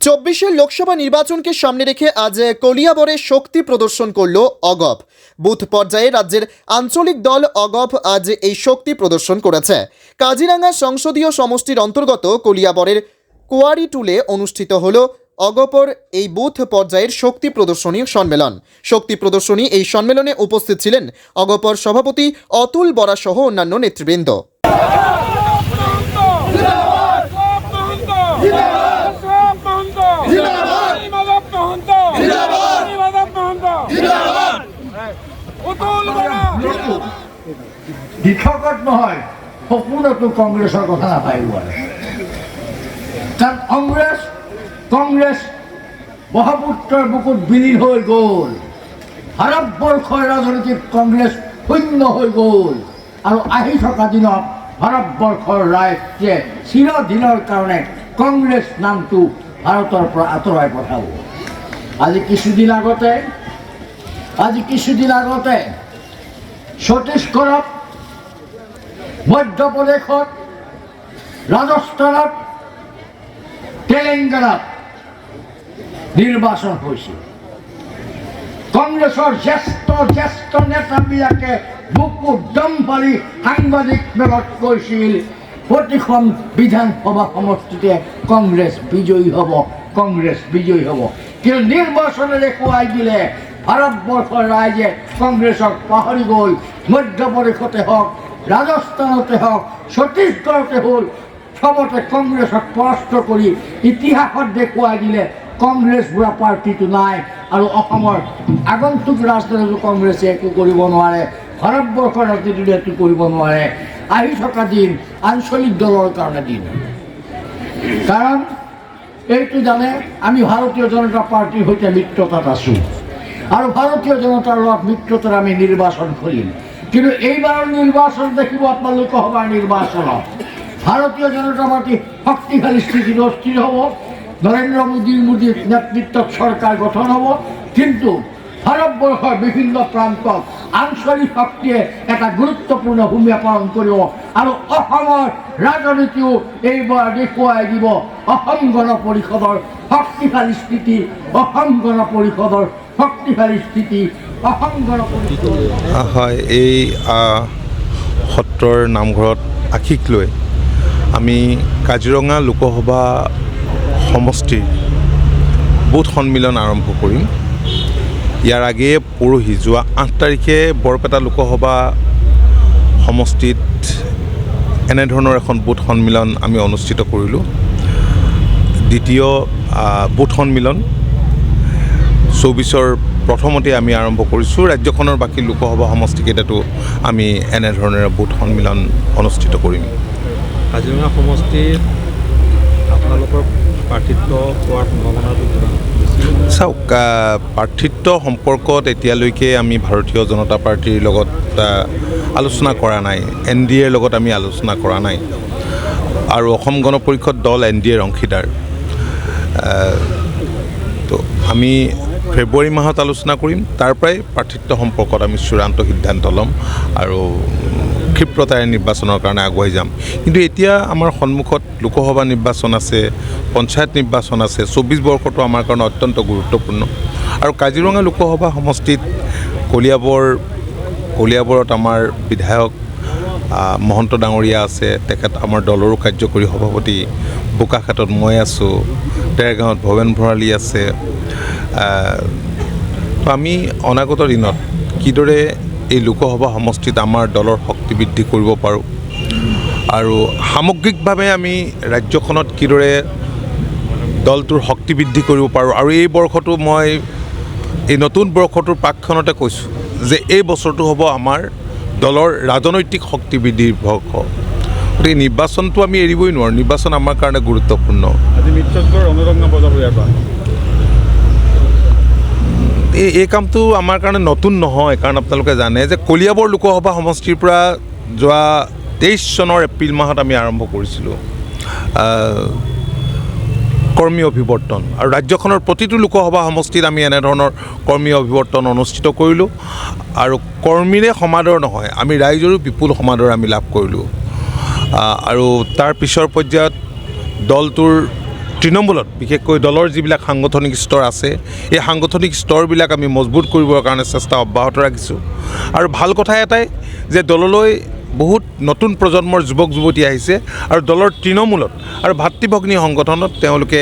চব্বিশের লোকসভা নির্বাচনকে সামনে রেখে আজ কলিয়াবরে শক্তি প্রদর্শন করল অগপ। বুথ পর্যায়ে রাজ্যের আঞ্চলিক দল অগপ আজ এই শক্তি প্রদর্শন করেছে। কাজিরাঙ্গা সংসদীয় সমষ্টির অন্তর্গত কলিয়াবরের কুয়ারিটুলে অনুষ্ঠিত হল অগপর এই বুথ পর্যায়ের শক্তি প্রদর্শনী সম্মেলন। শক্তি প্রদর্শনী এই সম্মেলনে উপস্থিত ছিলেন অগপর সভাপতি অতুল বরাসহ অন্যান্য নেতৃবৃন্দ। দিশকত নহয়, সপোনতো কংগ্ৰেছৰ কথা নাপাৰিব আৰু কাৰণ কংগ্ৰেছ কংগ্ৰেছ ব্ৰহ্মপুত্ৰৰ বুকুত বিলীন হৈ গ'ল। ভাৰতবৰ্ষৰ ৰাজনীতিত কংগ্ৰেছ শূন্য হৈ গ'ল। আৰু আহি থকা দিনত ভাৰতবৰ্ষৰ ৰাইজে চিৰদিনৰ কাৰণে কংগ্ৰেছ নামটো ভাৰতৰ পৰা আঁতৰাই পঠাব। আজি কিছুদিন আগতে আজি কিছুদিন আগতে ছত্তীশগড়ত মধ্যপ্ৰদেশত ৰাজস্থানত তেলেংগানাত নিৰ্বাচন হৈছিল কংগ্ৰেছৰ জ্যেষ্ঠ জ্যেষ্ঠ নেতাবিলাকে বুকু দম পাৰি সাংবাদিক মেলত কৈছিল প্ৰতিখন বিধানসভা সমষ্টিতে কংগ্ৰেছ বিজয়ী হ'ব কংগ্ৰেছ বিজয়ী হ'ব। কিন্তু নিৰ্বাচনে দেখুৱাই দিলে ভাৰতবৰ্ষৰ ৰাইজে কংগ্ৰেছক পাহৰি গ'ল মধ্যপ্ৰদেশতে হওক ৰাজস্থানতে হওক ছত্তিশগড়তে হ'ল চবতে কংগ্ৰেছক পৰাস্ত কৰি ইতিহাসত দেখুৱাই দিলে কংগ্ৰেছ বোলা পাৰ্টিটো নাই আৰু অসমৰ আগন্তুক ৰাজনীতিতো কংগ্ৰেছে একো কৰিব নোৱাৰে, ভাৰতবৰ্ষৰ ৰাজনীতিটো একো কৰিব নোৱাৰে। আহি থকা দিন, আঞ্চলিক দলৰ কাৰণে দিন। কাৰণ, এইটো জানে, আমি ভাৰতীয় জনতা পাৰ্টীৰ সৈতে মিত্ৰতাত আছোঁ। আৰু ভাৰতীয় জনতাৰ লগত মিত্ৰতাৰ আমি নিৰ্বাচন কৰিম কিন্তু এইবাৰৰ নিৰ্বাচন দেখিব আপোনালোক লোকসভাৰ নিৰ্বাচনত ভাৰতীয় জনতা পাৰ্টি শক্তিশালী স্থিতিত অস্থিৰ হ'ব। নৰেন্দ্ৰ মোদীৰ মোদীৰ নেতৃত্বত চৰকাৰ গঠন হ'ব। কিন্তু ভাৰতবৰ্ষৰ বিভিন্ন প্ৰান্তত আঞ্চলিক শক্তিয়ে এটা গুৰুত্বপূৰ্ণ ভূমিকা পালন কৰিব আৰু অসমৰ ৰাজনীতিও এইবাৰ দেখুৱাই দিব। অসম গণ পৰিষদৰ শক্তিশালী স্থিতি, অসম গণ পৰিষদৰ শক্তিশালী স্থিতি হয় এই সত্ৰৰ নামঘৰত আশীক লৈ আমি কাজিৰঙা লোকসভা সমষ্টিৰ বুথ সন্মিলন আৰম্ভ কৰিম। ইয়াৰ আগেয়ে পৰহি যোৱা আঠ তাৰিখে বৰপেটা লোকসভা সমষ্টিত এনেধৰণৰ এখন বুথ সন্মিলন আমি অনুষ্ঠিত কৰিলোঁ। দ্বিতীয় বুথ সন্মিলন চৌবিছৰ প্ৰথমতে আমি আৰম্ভ কৰিছোঁ। ৰাজ্যখনৰ বাকী লোকসভা সমষ্টিকেইটাতো আমি এনেধৰণেৰে বুথ সন্মিলন অনুষ্ঠিত কৰিম। কাজিৰঙা সমষ্টিত আপোনালোকৰ প্ৰাৰ্থিত্ব পোৱাৰ সম্ভাৱনাটো চাওক প্ৰাৰ্থিত্ব সম্পৰ্কত এতিয়ালৈকে আমি ভাৰতীয় জনতা পাৰ্টীৰ লগত আলোচনা কৰা নাই। এন ডি এৰ লগত আমি আলোচনা কৰা নাই। আৰু অসম গণ পৰিষদ দল এন ডি এৰ অংশীদাৰ। তো আমি ফেব্ৰুৱাৰী মাহত আলোচনা কৰিম। তাৰ পৰাই প্ৰাৰ্থিত্ব সম্পৰ্কত আমি চূড়ান্ত সিদ্ধান্ত ল'ম আৰু ক্ষিপ্ৰতাৰে নিৰ্বাচনৰ কাৰণে আগুৱাই যাম। কিন্তু এতিয়া আমাৰ সন্মুখত লোকসভা নিৰ্বাচন আছে, পঞ্চায়ত নিৰ্বাচন আছে চৌবিছ বৰ্ষটো আমাৰ কাৰণে অত্যন্ত গুৰুত্বপূৰ্ণ। আৰু কাজিৰঙা লোকসভা সমষ্টিত কলিয়াবৰ, কলিয়াবৰত আমাৰ বিধায়ক মহন্ত ডাঙৰীয়া আছে। তেখেত আমাৰ দলৰো কাৰ্যকৰী সভাপতি বোকাখাটত মই আছোঁ। দেৰগাঁৱত ভৱেন ভৰালী আছে। আমি অনাগত দিনত কিদৰে এই লোকসভা সমষ্টিত আমাৰ দলৰ শক্তি বৃদ্ধি কৰিব পাৰোঁ আৰু সামগ্ৰিকভাৱে আমি ৰাজ্যখনত কিদৰে দলটোৰ শক্তি বৃদ্ধি কৰিব পাৰোঁ আৰু এই বৰ্ষটো মই এই নতুন বৰ্ষটোৰ প্ৰাকক্ষণতে কৈছোঁ যে এই বছৰটো হ'ব আমাৰ দলৰ ৰাজনৈতিক শক্তি বৃদ্ধিৰ বৰ্ষ। গতিকে নিৰ্বাচনটো আমি এৰিবই নোৱাৰোঁ। নিৰ্বাচন আমাৰ কাৰণে গুৰুত্বপূৰ্ণ। এই এই কামটো আমাৰ কাৰণে নতুন নহয়, কাৰণ আপোনালোকে জানে যে কলিয়াবৰ লোকসভা সমষ্টিৰ পৰা যোৱা তেইছ চনৰ এপ্ৰিল মাহত আমি আৰম্ভ কৰিছিলোঁ কৰ্মী অভিৱৰ্তন। আৰু ৰাজ্যখনৰ প্ৰতিটো লোকসভা সমষ্টিত আমি এনেধৰণৰ কৰ্মী অভিৱৰ্তন অনুষ্ঠিত কৰিলোঁ। আৰু কৰ্মীৰে সমাদৰ নহয়, আমি ৰাইজৰো বিপুল সমাদৰ আমি লাভ কৰিলোঁ। আৰু তাৰ পিছৰ পৰ্যায়ত দলটোৰ তৃণমূলত বিশেষকৈ দলৰ যিবিলাক সাংগঠনিক স্তৰ আছে এই সাংগঠনিক স্তৰবিলাক আমি মজবুত কৰিবৰ কাৰণে চেষ্টা অব্যাহত ৰাখিছোঁ। আৰু ভালো কথা এটাই যে দললৈ বহুত নতুন প্ৰজন্মৰ যুৱক যুৱতী আহিছে আৰু দলৰ তৃণমূলত আৰু ভাতৃভগ্নী সংগঠনত তেওঁলোকে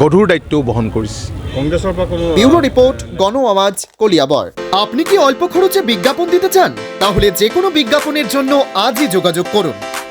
গধুৰ দায়িত্বও বহন কৰিছে। কংগ্ৰেছৰ পৰা কোনো ব্যুরো রিপোর্ট গণ আওয়াজ কলিয়াবর আপনি কি অল্প খরচে বিজ্ঞাপন দিতে চান? তাহলে যে কোনো বিজ্ঞাপনের জন্য আজই যোগাযোগ করুন।